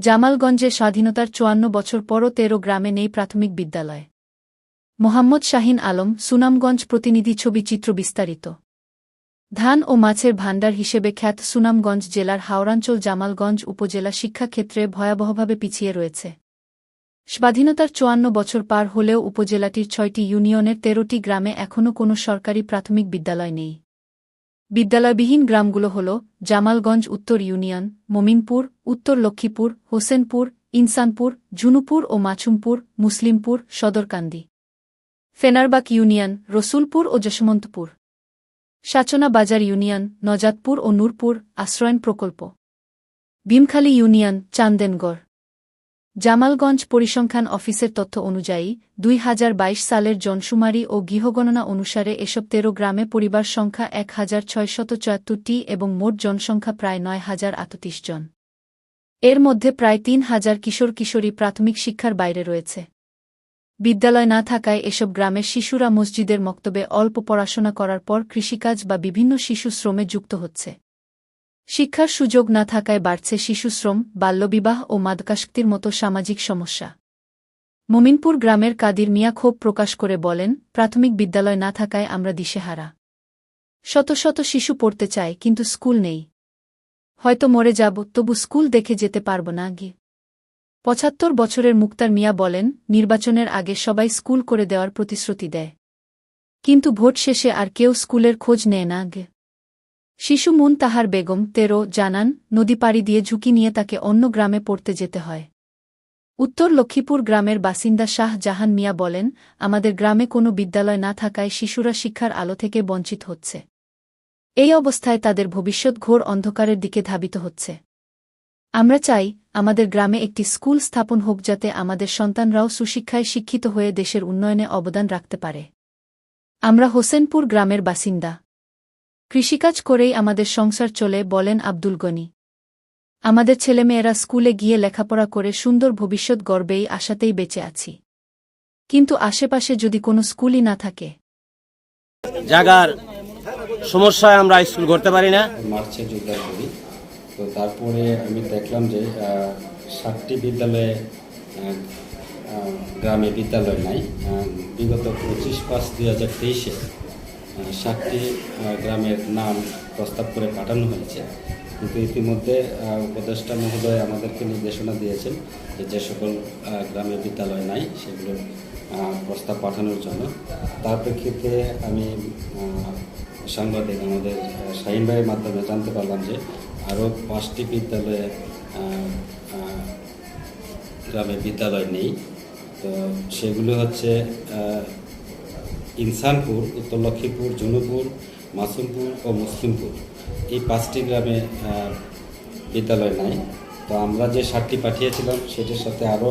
জামালগঞ্জে স্বাধীনতার চুয়ান্ন বছর পরও তেরো গ্রামে নেই প্রাথমিক বিদ্যালয়। মোহাম্মদ শাহিন আলম, সুনামগঞ্জ প্রতিনিধি ছবি চিত্র বিস্তারিত। ধান ও মাছের ভাণ্ডার হিসেবে খ্যাত সুনামগঞ্জ জেলার হাওড়াঞ্চল জামালগঞ্জ উপজেলা শিক্ষাক্ষেত্রে ভয়াবহভাবে পিছিয়ে রয়েছে। স্বাধীনতার চুয়ান্ন বছর পার হলেও উপজেলাটির ছয়টি ইউনিয়নের তেরোটি গ্রামে এখনও কোনো সরকারি প্রাথমিক বিদ্যালয় নেই। বিদ্যালয়বিহীন গ্রামগুলো হল জামালগঞ্জ উত্তর ইউনিয়ন, মমিনপুর, উত্তর লক্ষ্মীপুর, হোসেনপুর, ইনসানপুর ঝুনুপুর ও মাছুমপুর, মুসলিমপুর, সদরকান্দি। ফেনারবাক ইউনিয়ন, রসুলপুর ও যশমন্তপুর। সাচনা বাজার ইউনিয়ন নজাদপুর ও নূরপুর আশ্রয়ন প্রকল্প। ভীমখালী ইউনিয়ন, চান্দেনগড়। জামালগঞ্জ পরিসংখ্যান অফিসের তথ্য অনুযায়ী, দুই হাজার বাইশ সালের জনশুমারি ও গৃহগণনা অনুসারে এসব তেরো গ্রামে পরিবার সংখ্যা এক হাজার ছয়শত এবং মোট জনসংখ্যা প্রায় নয় হাজার আটত্রিশ জন। এর মধ্যে প্রায় তিন হাজার কিশোর কিশোরী প্রাথমিক শিক্ষার বাইরে রয়েছে। বিদ্যালয় না থাকায় এসব গ্রামের শিশুরা মসজিদের মক্তবে অল্প পড়াশোনা করার পর কৃষিকাজ বা বিভিন্ন শিশু শ্রমে যুক্ত হচ্ছে। শিক্ষার সুযোগ না থাকায় বাড়ছে শিশুশ্রম, বাল্যবিবাহ ও মাদকাশক্তির মতো সামাজিক সমস্যা। মমিনপুর গ্রামের কাদির মিয়া ক্ষোভ প্রকাশ করে বলেন, প্রাথমিক বিদ্যালয় না থাকায় আমরা দিশেহারা। শত শত শিশু পড়তে চায়, কিন্তু স্কুল নেই। হয়তো মরে যাব, তবু স্কুল দেখে যেতে পারব না গিয়ে পঁচাত্তর বছরের মুক্তার মিয়া বলেন, নির্বাচনের আগে সবাই স্কুল করে দেওয়ার প্রতিশ্রুতি দেয়। কিন্তু ভোট শেষে আর কেউ স্কুলের খোঁজ নেয় না গে শিশু মুন তাহার বেগম তেরো জানান, নদী পাড়ি দিয়ে ঝুঁকি নিয়ে তাকে অন্য গ্রামে পড়তে যেতে হয়। উত্তর লক্ষ্মীপুর গ্রামের বাসিন্দা শাহ জাহান মিয়া বলেন, আমাদের গ্রামে কোনো বিদ্যালয় না থাকায় শিশুরা শিক্ষার আলো থেকে বঞ্চিত হচ্ছে। এই অবস্থায় তাদের ভবিষ্যৎ ঘোর অন্ধকারের দিকে ধাবিত হচ্ছে। আমরা চাই, আমাদের গ্রামে একটি স্কুল স্থাপন হোক যাতে আমাদের সন্তানরাও সুশিক্ষায় শিক্ষিত হয়ে দেশের উন্নয়নে অবদান রাখতে পারে। আমরা হোসেনপুর গ্রামের বাসিন্দা। কৃষিকাজ করেই আমাদের সংসার চলে বলেন আব্দুল গনি। আমাদের ছেলেমেয়েরা স্কুলে গিয়ে লেখাপড়া করে সুন্দর ভবিষ্যৎ গর্বেই আশাতেই বেঁচে আছি। কিন্তু আশেপাশে যদি কোনো স্কুলই না থাকে? জায়গার সমস্যায় আমরা স্কুল করতে পারি না। মার্চে যোগদান করি তো তারপরে আমি দেখলাম যে সাতটি বিদ্যালয়ে গ্রামে বিদ্যালয় নাই বিগত পঁচিশ পাঁচ দুই হাজার তেইশে সাতটি গ্রামের নাম প্রস্তাব করে পাঠানো হয়েছে। কিন্তু ইতিমধ্যে উপদেষ্টা মহোদয় আমাদেরকে নির্দেশনা দিয়েছেন যে যে সকল গ্রামে বিদ্যালয় নাই, সেগুলো প্রস্তাব পাঠানোর জন্য। তার প্রেক্ষিতে আমি সাংবাদিক আমাদের শাহিন ভাইয়ের মাধ্যমে জানতে পারলাম যে আরও পাঁচটি বিদ্যালয়ে গ্রামে বিদ্যালয় নেই। তো সেগুলো হচ্ছে ইনসানপুর, উত্তর লক্ষ্মীপুর, জুনুপুর, মাসুমপুর ও মুসলিমপুর। এই পাঁচটি গ্রামে বিদ্যালয় নাই। তো আমরা যে সাতটি পাঠিয়েছিলাম, সেটির সাথে আরও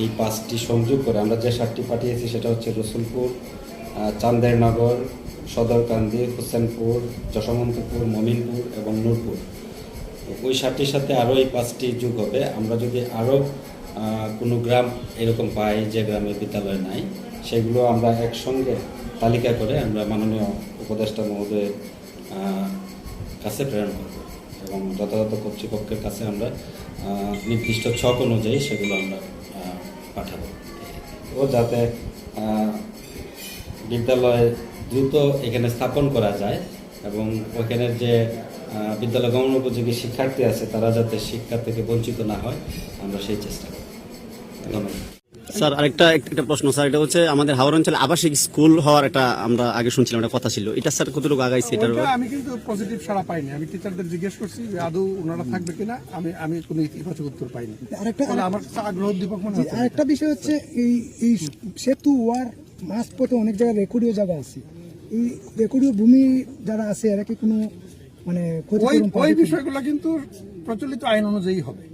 এই পাঁচটি সংযোগ করে আমরা যে সাতটি পাঠিয়েছি, সেটা হচ্ছে রসুলপুর চান্দেরনগর, সদরকান্দি, হোসেনপুর যশবন্তপুর মমিনপুর এবং নূরপুর। ওই সাতটির সাথে আরও এই পাঁচটি যুগ হবে। আমরা যদি আরও কোনো গ্রাম এরকম পাই যে গ্রামে বিদ্যালয় নাই সেগুলো আমরা একসঙ্গে তালিকা করে আমরা মাননীয় উপদেষ্টা মহোদয়ের কাছে প্রেরণ করব এবং যথাযথ কর্তৃপক্ষের কাছে আমরা নির্দিষ্ট ছক অনুযায়ী সেগুলো আমরা পাঠাবো। ও যাতে বিদ্যালয়ে দ্রুত এখানে স্থাপন করা যায় এবং ওখানের যে বিদ্যালয় গমন উপযোগী শিক্ষার্থী আছে তারা যাতে শিক্ষা থেকে বঞ্চিত না হয়, আমরা সেই চেষ্টা করি ধন্যবাদ। স্যার আরেকটা একটা প্রশ্ন স্যার এটা হচ্ছে আমাদের হাওড় অঞ্চলে আবাসিক স্কুল হওয়ার একটা আমরা আগে শুনছিলাম একটা কথা ছিল। এটা স্যার কতটুকু আগাইছে এটার আমি কিন্তু পজিটিভ সাড়া পাইনি। আমি টিচারদের জিজ্ঞেস করছি যে আদৌ ওনারা থাকবে কিনা আমি আমি কোনো ইতিবাচক উত্তর পাইনি। আরেকটা- আমার আগ্রহ উদ্দীপক মনে হচ্ছে। আরেকটা বিষয় হচ্ছে এই এই সেতু ওয়ার মাছ পথে অনেক জায়গায় রেকর্ডীয় জায়গা আছে। এই রেকর্ডীয় ভূমি যারা আছে এরা কি কোনো মানে ওই? বিষয়গুলো কিন্তু প্রচলিত আইন অনুযায়ী হবে।